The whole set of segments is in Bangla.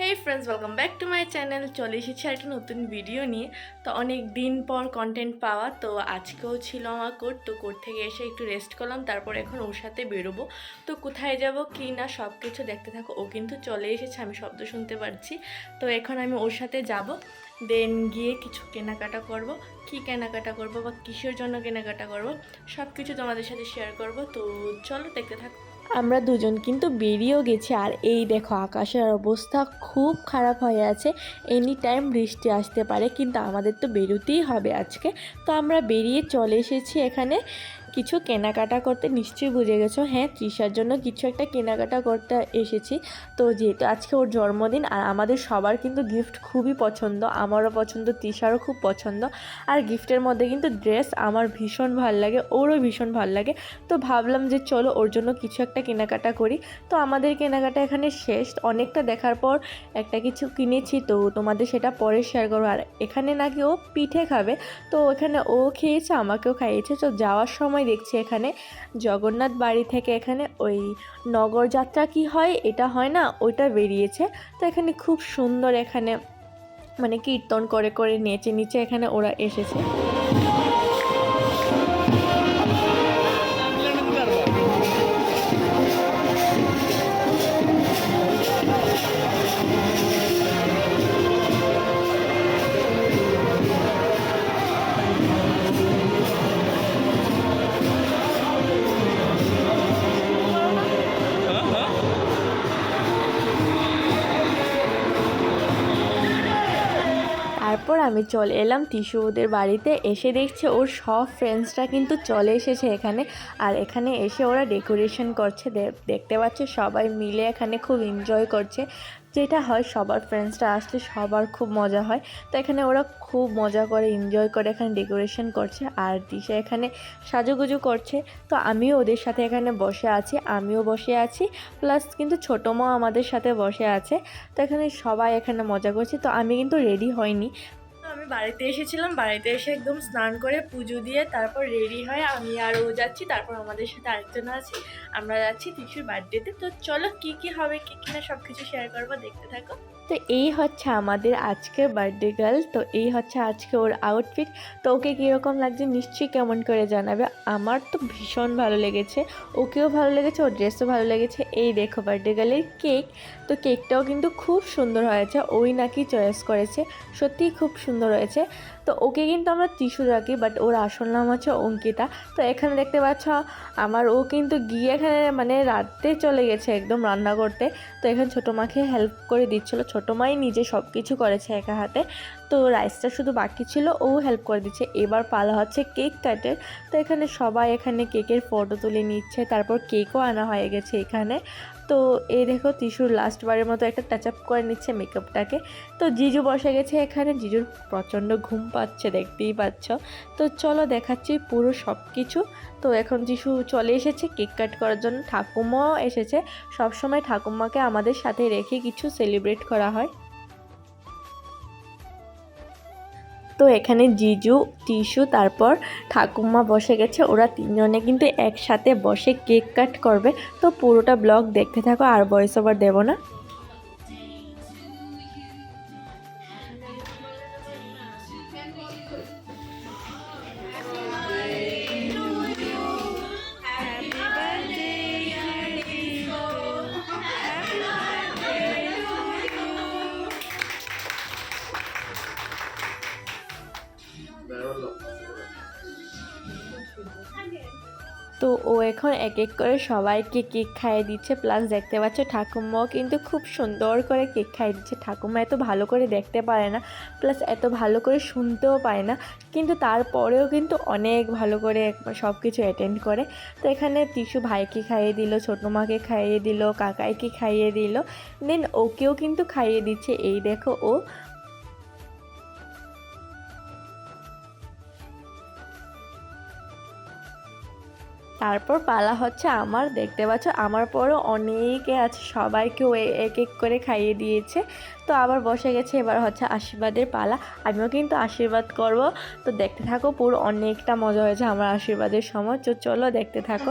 Hey friends welcome back to my channel চলে এসেছি একটা নতুন ভিডিও নিয়ে। তো অনেক দিন পর কন্টেন্ট পাওয়া, তো আজকেও ছিল আমার কোর্ট তো কোর্ট থেকে এসে একটু রেস্ট করলাম, তারপর এখন ওর সাথে বেরোবো। তো কোথায় যাব, কি না সব কিছু দেখতে থাকো। ও কিন্তু চলে এসেছে, আমি শব্দ শুনতে পারছি। তো এখন আমি ওর সাথে যাব দেন গিয়ে কিছু কেনাকাটা করব। কি কেনাকাটা করব বা কিসের জন্য কেনাকাটা করব সব কিছু তোমাদের সাথে শেয়ার করব। তো চলো দেখতে থাকো। আমরা দুজন কিন্তু বেরিয়েও গেছি আর এই দেখো আকাশের অবস্থা খুব খারাপ হয়ে আছে। এনি টাইম বৃষ্টি আসতে পারে কিন্তু আমাদের তো বেরোতেই হবে আজকে। তো আমরা বেরিয়ে চলে এসেছি এখানে। কিছু কেনাকাটা করতে নিশ্চয়ই বুঝে গেছো। হ্যাঁ তৃষার জন্য কিছু একটা কেনাকাটা করতে এসেছি। তো যেহেতু আজকে ওর জন্মদিন, আর আমাদের সবার কিন্তু গিফট খুবই পছন্দ, আমারও পছন্দ, তৃষারও খুব পছন্দ। আর গিফটের মধ্যে কিন্তু ড্রেস আমার ভীষণ ভালো লাগে, ওরও ভীষণ ভালো লাগে। তো ভাবলাম যে চলো ওর জন্য কিছু একটা কেনাকাটা করি। তো আমাদের কেনাকাটা এখানে শেষ, অনেকটা দেখার পর একটা কিছু কিনেছি, তো তোমাদের সেটা পরে শেয়ার করব। আর এখানে নাকি ও পিঠে খাবে, তো এখানে ও খেয়েছে, আমাকেও খাইয়েছে। তো যাওয়ার সময় দেখছি এখানে। জগন্নাথ বাড়ি থেকে এখানে ওই নগরযাত্রা কি হয়, এটা হয় না, ওইটা বেরিয়েছে। তো এখানে খুব সুন্দর এখানে মানে কীর্তন করে করে নেচে, নিচে এখানে ওরা এসেছে। আমি চলে এলাম টিসু ওদের বাড়িতে। এসে দেখছে ওর সব ফ্রেন্ডসরা কিন্তু চলে এসেছে এখানে। আর এখানে এসে ওরা ডেকোরেশন করছে। দেখতে পাচ্ছে সবাই মিলে এখানে খুব এনজয় করছে। যেটা হয় সবার ফ্রেন্ডসরা আসলে সবার খুব মজা হয়। তো এখানে ওরা খুব মজা করে এনজয় করে এখানে ডেকোরেশন করছে। আর দিশা এখানে সাজুগুজু করছে। তো আমিও ওদের সাথে এখানে বসে আছি, আমিও বসে আছি। প্লাস কিন্তু ছোটো মাও আমাদের সাথে বসে আছে। তো এখানে সবাই এখানে মজা করছে। তো আমি কিন্তু রেডি হইনি তো বাড়িতে এসেছিলাম। বাড়িতে এসে একদম স্নান করে পুজো দিয়ে তারপর রেডি হয়ে আমি আর ও যাচ্ছি। তারপর আমাদের সাথে আরেকজন আছে। আমরা যাচ্ছি তিসুর বার্থডেতে তো। চলো কি কি হবে, কি কি না সব কিছু শেয়ার করব। দেখতে থাকো। তো এই হচ্ছে আমাদের আজকের বার্থডে গার্ল তো এই হচ্ছে আজকে ওর আউটফিট তো ওকে কীরকম লাগছে নিশ্চয়ই কেমন করে জানাবে। আমার তো ভীষণ ভালো লেগেছে। ওকেও ভালো লেগেছে, ওর ড্রেসও ভালো লেগেছে। এই দেখো বার্থডে গার্লের কেক তো কেকটাও কিন্তু খুব সুন্দর হয়েছে। ওই নাকি চয়েস করেছে। সত্যিই খুব সুন্দর হয়েছে তো ওকে কিন্তু আমরা টিস্যু রাখি বাট ওর আসল নাম হচ্ছে অঙ্কিতা। তো এখানে দেখতে পাচ্ছ, আমার ও কিন্তু গিয়ে এখানে মানে রাতে চলে গেছে একদম রান্না করতে। তো এখানে ছোটো মাকে হেল্প করে দিচ্ছিল। ছোটো মাই নিজে সব কিছু করেছে একা হাতে। তো রাইসটা শুধু বাকি ছিল, ও হেল্প করে দিচ্ছে। এবার পালা হচ্ছে কেক কাটের তো এখানে সবাই এখানে কেকের ফটো তুলে নিচ্ছে। তারপর কেকও আনা হয়ে গেছে এখানে। তো এই দেখো টিস্যুর লাস্টবারের মতো একটা টাচ আপ করে নিচ্ছে মেকআপটাকে তো জিজু বসে গেছে এখানে, জিজুর প্রচণ্ড ঘুম পাচ্ছে, দেখতেই পাচ্ছ। তো চলো দেখাচ্ছি পুরো সব কিছু তো এখন যিশু চলে এসেছে কেক কাট করার জন্য। ঠাকুমাও এসেছে। সবসময় ঠাকুমাকে আমাদের সাথে রেখে কিছু সেলিব্রেট করা হয়। তো এখানে জিজু, টিসু, তারপর ঠাকুমা বসে গেছে। ওরা তিনজনে কিন্তু একসাথে বসে কেক কাট করবে। তো পুরোটা ব্লগ দেখতে থাকো, আর বয়স ওভার দেবো না। এখন এক এক করে সবাইকে কেক খাইয়ে দিচ্ছে। প্লাস দেখতে পাচ্ছ ঠাকুমাও কিন্তু খুব সুন্দর করে কেক খাইয়ে দিচ্ছে। ঠাকুমা এত ভালো করে দেখতে পারে না। প্লাস এত ভালো করে শুনতেও পায় না। কিন্তু তারপরেও কিন্তু অনেক ভালো করে সব কিছু অ্যাটেন্ড করে। তো এখানে টিসু ভাইকে খাইয়ে দিল, ছোটো মাকে খাইয়ে দিল, কাকাইকে খাইয়ে দিল। দেন ওকেও কিন্তু খাইয়ে দিচ্ছে। এই দেখো ও তারপর পালা হচ্ছে আমার দেখতে পাচ্ছ আমার পরও অনেকে আছে সবাইকে ও এক এক করে খাইয়ে দিয়েছে। তো আবার বসে গেছে এবার হচ্ছে আশীর্বাদের পালা। আমিও কিন্তু আশীর্বাদ করব। তো দেখতে থাকো পুরো অনেকটা মজা হয়েছে আমার আশীর্বাদের সময়। তো চলো দেখতে থাকো।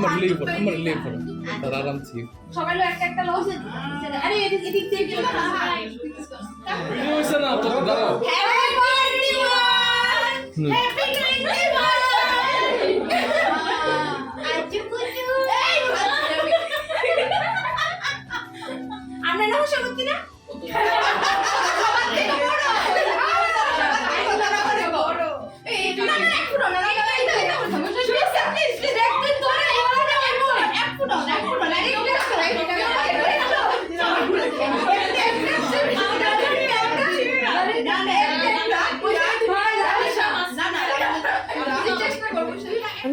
আমার লিভ করো আমার লিভ করো তার আরাম ঠিক সবাই লো একটা একটা লস আরে এদিক এদিক গেল না হইছে না? তো দাঁড়াও। হ্যাপি বার্থডে হ্যাপি বার্থডে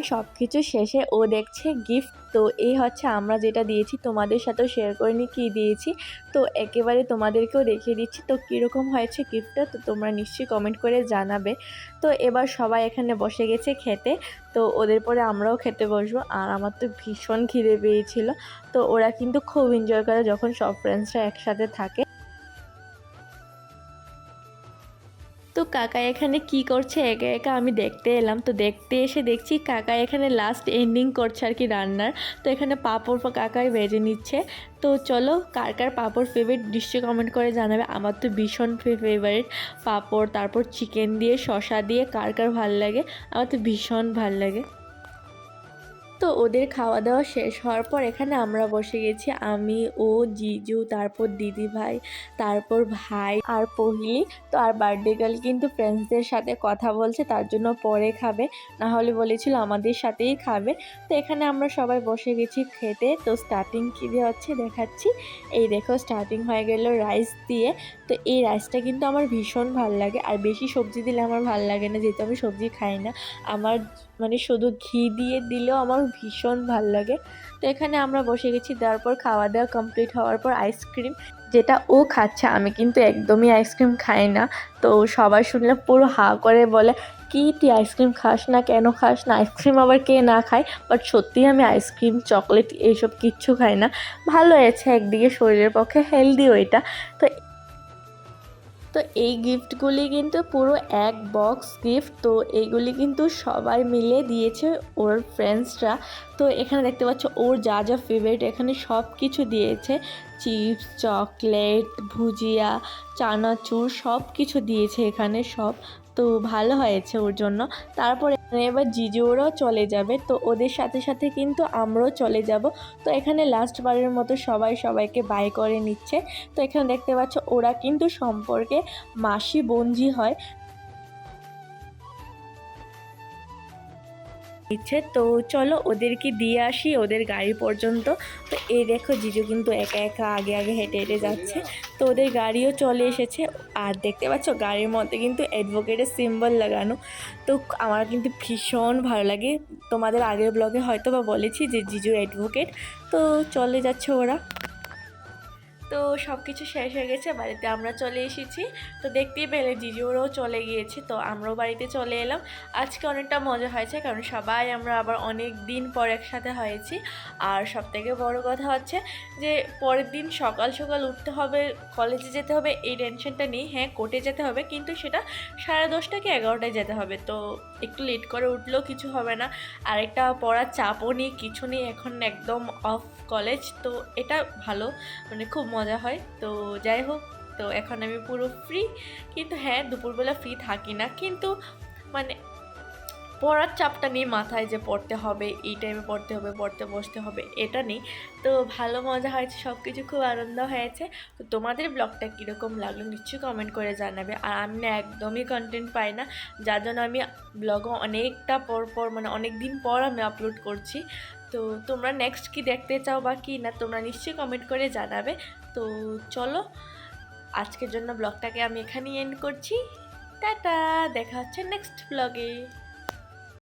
সব কিছু শেষে ও দেখছে গিফট তো এই হচ্ছে আমরা যেটা দিয়েছি, তোমাদের সাথেও শেয়ার করে নি কী দিয়েছি। তো একেবারে তোমাদেরকেও দেখিয়ে দিচ্ছি, তো কীরকম হয়েছে গিফটটা তো তোমরা নিশ্চয়ই কমেন্ট করে জানাবে। তো এবার সবাই এখানে বসে গেছে খেতে, তো ওদের পরে আমরাও খেতে বসবো। আর আমার তো ভীষণ খিদে পেয়েছিল, তো ওরা কিন্তু খুব এনজয় করে যখন সব ফ্রেন্ডসরা একসাথে থাকে। কাকা এখানে কি করছে? একা একা আমি দেখতে এলাম। তো দেখতে এসে দেখছি কাকা এখানে লাস্ট এন্ডিং করছে আর কি রান্নার। তো এখানে পাঁপড় কাকাই বেজে নিচ্ছে। তো চলো, কার কার পাঁপড় ফেভারিট নিশ্চয়ই কমেন্ট করে জানাবে। আমার তো ভীষণ ফেভারিট পাঁপড়, তারপর চিকেন দিয়ে শশা দিয়ে কার কার ভালো লাগে? আমার তো ভীষণ ভালো লাগে। তো ওদের খাওয়া দাওয়া শেষ হওয়ার পর এখানে আমরা বসে গেছি, আমি ও জিজু, তারপর দিদি ভাই, তারপর ভাই আর পহিলি। তো আর বার্থডে গার্ল কিন্তু ফ্রেন্ডসদের সাথে কথা বলছে, তার জন্য পরে খাবে। না হলে বলেছিল আমাদের সাথেই খাবে। তো এখানে আমরা সবাই বসে গেছি খেতে। তো স্টার্টিং কী দিয়ে হচ্ছে দেখাচ্ছি। এই দেখো স্টার্টিং হয়ে গেল রাইস দিয়ে। তো এই রাইসটা কিন্তু আমার ভীষণ ভালো লাগে। আর বেশি সবজি দিলে আমার ভালো লাগে না, যেহেতু আমি সবজি খাই না। আমার মানে শুধু ঘি দিয়ে দিলেও আমার ভীষণ ভালো লাগে। তো এখানে আমরা বসে গেছি তারপর খাওয়া দাওয়া কমপ্লিট হওয়ার পর আইসক্রিম যেটা ও খাচ্ছে, আমি কিন্তু একদমই আইসক্রিম খাই না। তো সবাই শুনলে পুরো হা করে বলে, কি, তুই আইসক্রিম খাস না, কেন খাস না? আইসক্রিম আবার কে না খায় বাট সত্যিই আমি আইসক্রিম চকলেট এইসব কিচ্ছু খাই না। ভালো হয়েছে একদিকে শরীরের পক্ষে হেলদিও এটা। তো তো এই গিফটগুলি কিন্তু পুরো এক বক্স গিফট তো এইগুলি কিন্তু সবাই মিলে দিয়েছে ওর ফ্রেন্ডসরা তো এখানে দেখতে পাচ্ছ, ওর যা যা ফেভারিট এখানে সব কিছু দিয়েছে। চিপস চকলেট ভুজিয়া, চানাচুর সব কিছু দিয়েছে এখানে সব। তো ভালো হয়েছে ওর জন্য। তারপরে এবার জিজু ওরাও চলে যাবে, তো ওদের সাথে সাথে কিন্তু আমরাও চলে যাব। তো এখানে লাস্ট বারের মতো সবাই সবাইকে বাই করে নিচ্ছে। তো এখানে দেখতে পাচ্ছ ওরা কিন্তু সম্পর্কে মাসি বঞ্জি হয়। ইচ্ছে তো চলো ওদেরকে দিয়ে আসি, ওদের গাড়ি পর্যন্ত। তো এই দেখো জিজু কিন্তু একা একা আগে আগে হেঁটে হেঁটে যাচ্ছে। তো ওদের গাড়িও চলে এসেছে। আর দেখতে পাচ্ছ, গাড়ির মধ্যে কিন্তু অ্যাডভোকেটের সিম্বল লাগানো। তো আমার কিন্তু ভীষণ ভালো লাগে। তোমাদের আগের ব্লগে হয়তো বা বলেছি যে জিজু অ্যাডভোকেট তো চলে যাচ্ছে ওরা। তো সব কিছু শেষ হয়ে গেছে, বাড়িতে আমরা চলে এসেছি। তো দেখতেই পেলে জিজুরাও চলে গিয়েছে, তো আমরাও বাড়িতে চলে এলাম। আজকে অনেকটা মজা হয়েছে, কারণ সবাই আমরা আবার অনেক দিন পর একসাথে হয়েছি। আর সব থেকে বড় কথা হচ্ছে যে, পরের দিন সকাল সকাল উঠতে হবে, কলেজে যেতে হবে, এই টেনশনটা নেই। হ্যাঁ কোর্টে যেতে হবে, কিন্তু সেটা সাড়ে দশটা কি এগারোটায় যেতে হবে। তো একটু লেট করে উঠলেও কিছু হবে না। আর একটা পড়ার চাপও নেই, কিছু নেই, এখন একদম অফ কলেজ, তো এটা ভালো মানে খুব মজা হয়। তো যাই হোক, তো এখন আমি পুরো ফ্রি কিন্তু হ্যাঁ দুপুরবেলা ফ্রি থাকি না, কিন্তু মানে পড়ার চাপটা নিয়ে মাথায় যে পড়তে হবে, এই টাইমে পড়তে হবে, পড়তে বসতে হবে, এটা নেই। তো ভালো মজা হয়েছে সব কিছু খুব আনন্দ হয়েছে। তো তোমাদের ব্লগটা কীরকম লাগল নিশ্চয়ই কমেন্ট করে জানাবে। আর আমি না একদমই কন্টেন্ট পাই না, যার জন্য আমি ব্লগও অনেকটা পর পর মানে অনেক দিন পর আমি আপলোড করছি। তো তোমরা নেক্সট কি দেখতে চাও বা কি না, তোমরা নিশ্চয়ই কমেন্ট করে জানাবে। তো চলো, আজকের জন্য ব্লগটাকে আমি এখানেই এন্ড করছি। টাটা, দেখা হচ্ছে নেক্সট ব্লগে